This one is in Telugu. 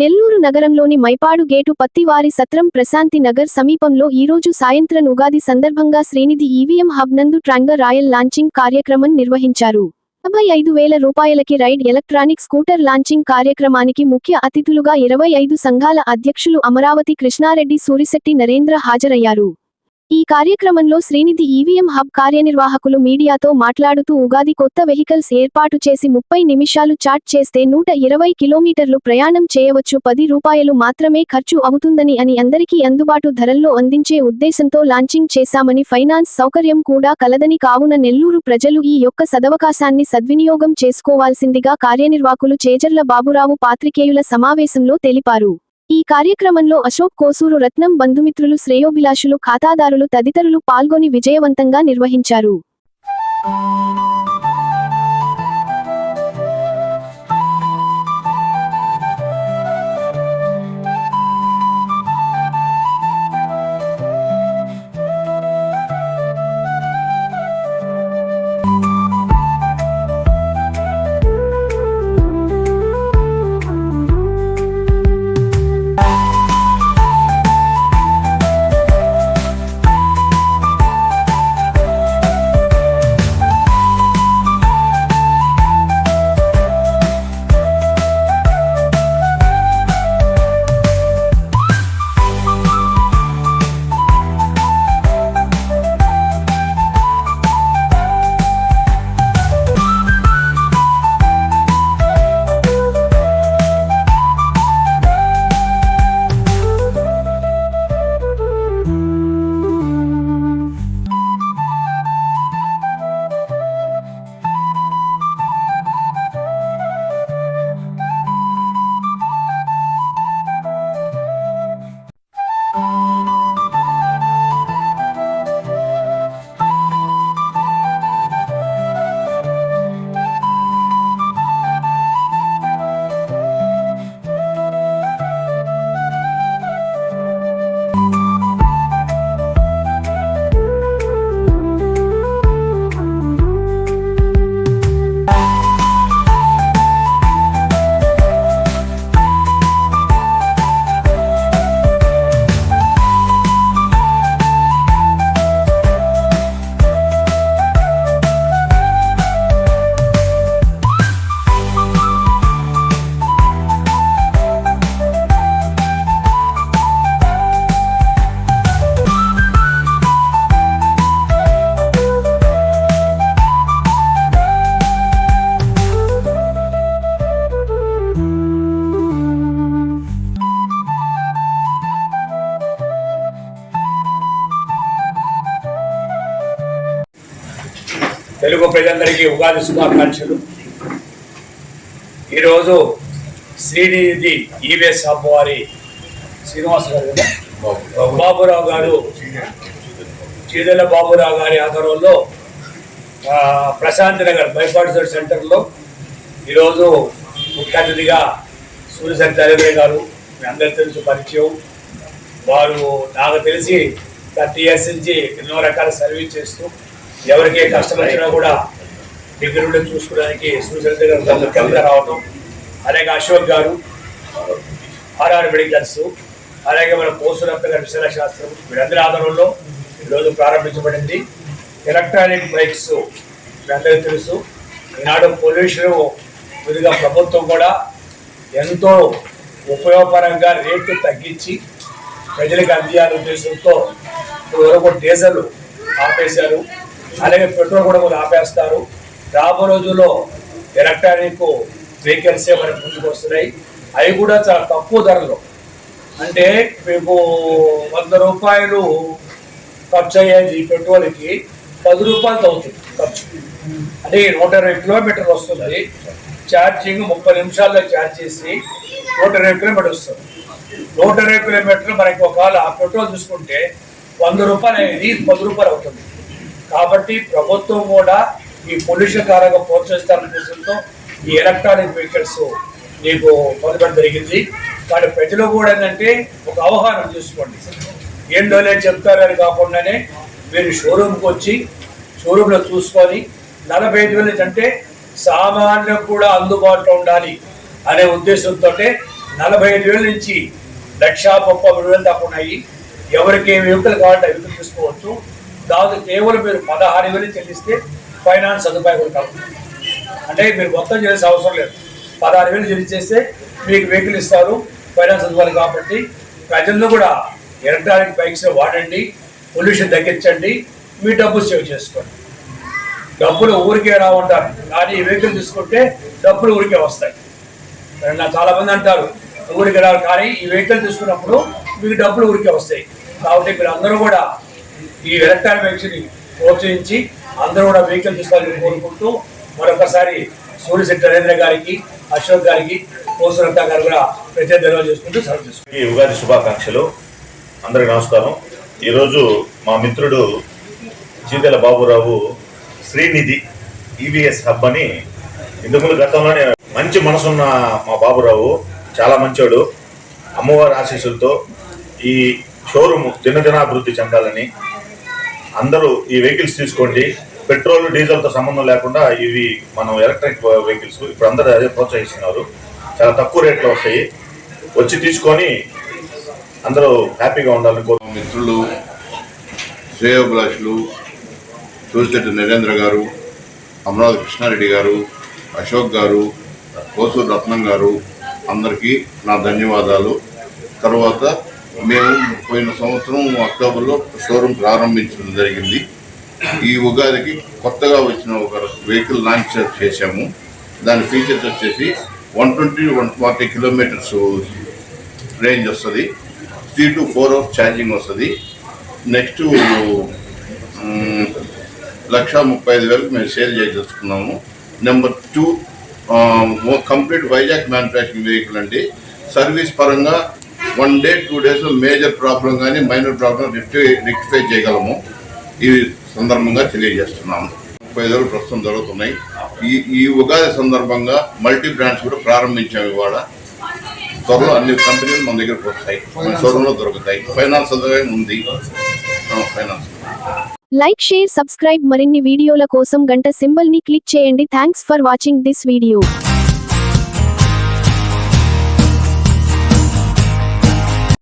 నెల్లూరు నగరంలోని మైపాడు గేటు పత్తివారి సత్రం ప్రశాంతి నగర్ సమీపంలో ఈరోజు సాయంత్రం ఉగాది సందర్భంగా శ్రీనిధి ఈవీఎం హబ్ నందు ట్రాంగర్ రాయల్ లాంచింగ్ కార్యక్రమం నిర్వహించారు. యాభై ఐదు వేల రూపాయలకి రైడ్ ఎలక్ట్రానిక్ స్కూటర్ లాంచింగ్ కార్యక్రమానికి ముఖ్య అతిథులుగా ఇరవై ఐదు సంఘాల అధ్యక్షులు అమరావతి కృష్ణారెడ్డి సూరిశెట్టి నరేంద్ర హాజరయ్యారు. ఈ కార్యక్రమంలో శ్రీనిధి ఈవీఎం హబ్ కార్యనిర్వాహకులు మీడియాతో మాట్లాడుతూ ఉగాది కొత్త వెహికల్స్ ఏర్పాటు చేసి ముప్పై నిమిషాలు చాట్ చేస్తే నూట ఇరవై కిలోమీటర్లు ప్రయాణం చేయవచ్చు. పది రూపాయలు మాత్రమే ఖర్చు అవుతుందని అని అందరికీ అందుబాటు ధరల్లో అందించే ఉద్దేశంతో లాంచింగ్ చేశామని ఫైనాన్స్ సౌకర్యం కూడా కలదని కావున నెల్లూరు ప్రజలు ఈ యొక్క సదవకాశాన్ని సద్వినియోగం చేసుకోవాల్సిందిగా కార్యనిర్వాహకులు చేజర్ల బాబురావు పాత్రికేయుల సమావేశంలో తెలిపారు. ఈ కార్యక్రమంలో అశోక్ కోసూరు రత్నం బంధుమిత్రులు శ్రేయోభిలాషులు ఖాతాదారులు తదితరులు పాల్గొని విజయవంతంగా నిర్వహించారు. తెలుగు ప్రజలందరికీ ఉగాది శుభాకాంక్షలు. ఈరోజు శ్రీనిధి ఈవీఎస్ హబ్ వారి శ్రీనివాస్ గారు? బాబురావు గారు. చీదల బాబురావు గారి ఆధ్వర్యంలో ప్రశాంత్ నగర్ బైపాడ్ సెంటర్లో ఈరోజు ముఖ్య అతిథిగా సూర్యశక్తి నరేంద్ర గారు మీ అందరికీ తెలుసు పరిచయం. వారు నాకు తెలిసి థర్టీ ఇయర్స్ నుంచి ఎన్నో రకాల సర్వీస్ చేస్తూ ఎవరికి కష్టం వచ్చినా కూడా దగ్గర చూసుకోవడానికి సూచన దగ్గర ముఖ్యంగా రావడం అలాగే అశోక్ గారు ఆర్ఆర్ మెడికల్స్ అలాగే మన పోసురత్న గారి విశాల శాస్త్రం వీరందరి ఆధారంలో ఈరోజు ప్రారంభించబడింది. ఎలక్ట్రానిక్ బైక్స్ మీ అందరికీ తెలుసు. ఈనాడు పొల్యూషన్ విధిగా ప్రభుత్వం కూడా ఎంతో ఉపయోగపరంగా రేట్లు తగ్గించి ప్రజలకు అందియాలనే ఉద్దేశంతో ఇప్పుడు వరకు ఆపేశారు. అలాగే పెట్రోల్ కూడా కొంచెం ఆపేస్తారు. రాబో రోజుల్లో ఎలక్ట్రానిక్ వెహికల్సే మనకు ముందుకు వస్తున్నాయి. అవి కూడా చాలా తక్కువ ధరలో. అంటే మీకు వంద రూపాయలు ఖర్చు అయ్యేది పెట్రోల్కి పది రూపాయలు అవుతుంది ఖర్చు. అంటే నూట ఇరవై కిలోమీటర్లు వస్తుంది. ఛార్జింగ్ ముప్పై నిమిషాల్లో ఛార్జ్ చేసి నూట ఇరవై కిలోమీటర్ వస్తుంది. నూట ఇరవై కిలోమీటర్లు మనకి ఒకవేళ పెట్రోల్ చూసుకుంటే వంద రూపాయలు అనేది పది రూపాయలు అవుతుంది. కాబట్టి ప్రభుత్వం కూడా ఈ పొల్యూషన్ కారంగా ప్రోత్సహిస్తారనే ఉద్దేశంతో ఈ ఎలక్ట్రానిక్ వెహికల్స్ నీకు పొందడం జరిగింది. కానీ ప్రజలు కూడా ఏంటంటే ఒక అవగాహన చూసుకోండి ఏం డోలే చెప్తారని కాకుండానే మీరు షోరూమ్కి వచ్చి షోరూంలో చూసుకొని నలభై ఐదు వేలు అంటే సామాన్యులకు కూడా అందుబాటులో ఉండాలి అనే ఉద్దేశంతో నలభై ఐదు వేల నుంచి లక్ష ముప్పై మూడు వేలు దాకా ఉన్నాయి. ఎవరికి ఏ వెహికల్ కావాలంటే వెహికల్ తీసుకోవచ్చు. దాదాపు కేవలం మీరు పదహారు వేలు చెల్లిస్తే ఫైనాన్స్ సదుపాయం కూడా కలుగుతుంది అంటే మీరు మొత్తం చేసే అవసరం లేదు. పదహారు వేలు చెల్లించేస్తే మీకు వెహికల్ ఇస్తారు ఫైనాన్స్ సదుపాయాలు కాబట్టి ప్రజలను కూడా ఎలక్ట్రానిక్ బైక్స్ వాడండి పొల్యూషన్ తగ్గించండి మీ డబ్బు సేవ్ చేసుకోండి. డబ్బులు ఊరికే రావుంటారు కానీ ఈ వెహికల్ తీసుకుంటే డబ్బులు ఊరికే వస్తాయి. నా చాలామంది అంటారు ఊరికి రావు. కానీ ఈ వెహికల్ తీసుకున్నప్పుడు మీకు డబ్బులు ఊరికే వస్తాయి. కాబట్టి మీరు అందరూ కూడా ఈ ఎలక్ట్రానిక్ వెహికల్ని ప్రోత్సహించి అందరూ కూడా వెహికల్ తీసుకోవాలని కోరుకుంటూ మరొకసారి సూర్యశెట్టి నరేంద్ర గారికి అశోక్ గారికి కోసురత్త గారు కూడా ప్రత్యేక ధన్యవాదాలు చేసుకుంటూ సెలవు తీసుకుంటాం ఉగాది శుభాకాంక్షలు. అందరికి నమస్కారం. ఈరోజు మా మిత్రుడు చీతల బాబురావు శ్రీనిధి ఈవీఎస్ హబ్ అని ఇంతకుముందు గతంలోనే మంచి మనసున్న మా బాబురావు చాలా మంచోడు. అమ్మవారి ఆశీస్సులతో ఈ షోరూమ్ దినదినాభివృద్ధి చెందాలని అందరూ ఈ వెహికల్స్ తీసుకోండి. పెట్రోల్ డీజిల్తో సంబంధం లేకుండా ఇవి మనం ఎలక్ట్రిక్ వెహికల్స్ ఇప్పుడు అందరూ అదే ప్రోత్సహిస్తున్నారు. చాలా తక్కువ రేట్లో వస్తాయి. వచ్చి తీసుకొని అందరూ హ్యాపీగా ఉండాలని కోరు మిత్రులు శ్రేయోభిలాషులు సూరిశెట్టి నరేంద్ర గారు అమరావతి కృష్ణారెడ్డి గారు అశోక్ గారు కోసూరు రత్నం గారు అందరికీ నా ధన్యవాదాలు. తర్వాత మేము పోయిన సంవత్సరం అక్టోబర్లో షోరూమ్ ప్రారంభించడం జరిగింది. ఈ ఉగాదికి కొత్తగా వచ్చిన ఒక వెహికల్ లాంచ్ చేశాము. దాని ఫీచర్స్ వచ్చేసి one twenty one forty kilometres range వస్తుంది. Three to four hours charging వస్తుంది. నెక్స్ట్ లక్ష ముప్పై ఐదు వేలకు మేము sale చేయదలుచుకున్నాము number two complete Vizag manufacturing vehicle అండి. సర్వీస్ పరంగా వన్ డే టూ డేస్లో మేజర్ ప్రాబ్లం కానీ మైనర్ ప్రాబ్లం రెక్టిఫై రిక్టిఫై చేయగలము. ఈ సందర్భంగా తెలియజేస్తున్నాము. ముప్పై ఐదు ప్రస్తుతం జరుగుతున్నాయి. ఈ ఈ ఉగాది సందర్భంగా మల్టీ బ్రాండ్స్ కూడా ప్రారంభించాము ఇవాళ. త్వరలో అన్ని కంపెనీలు మన దగ్గరకు వస్తాయి. మన షోరూంలో దొరుకుతాయి. ఫైనాన్స్ ఉంది. ఫైనాన్స్ లైక్ షేర్ సబ్స్క్రైబ్ మరిన్ని వీడియోల కోసం గంట సింబల్ని క్లిక్ చేయండి. Thanks for watching this video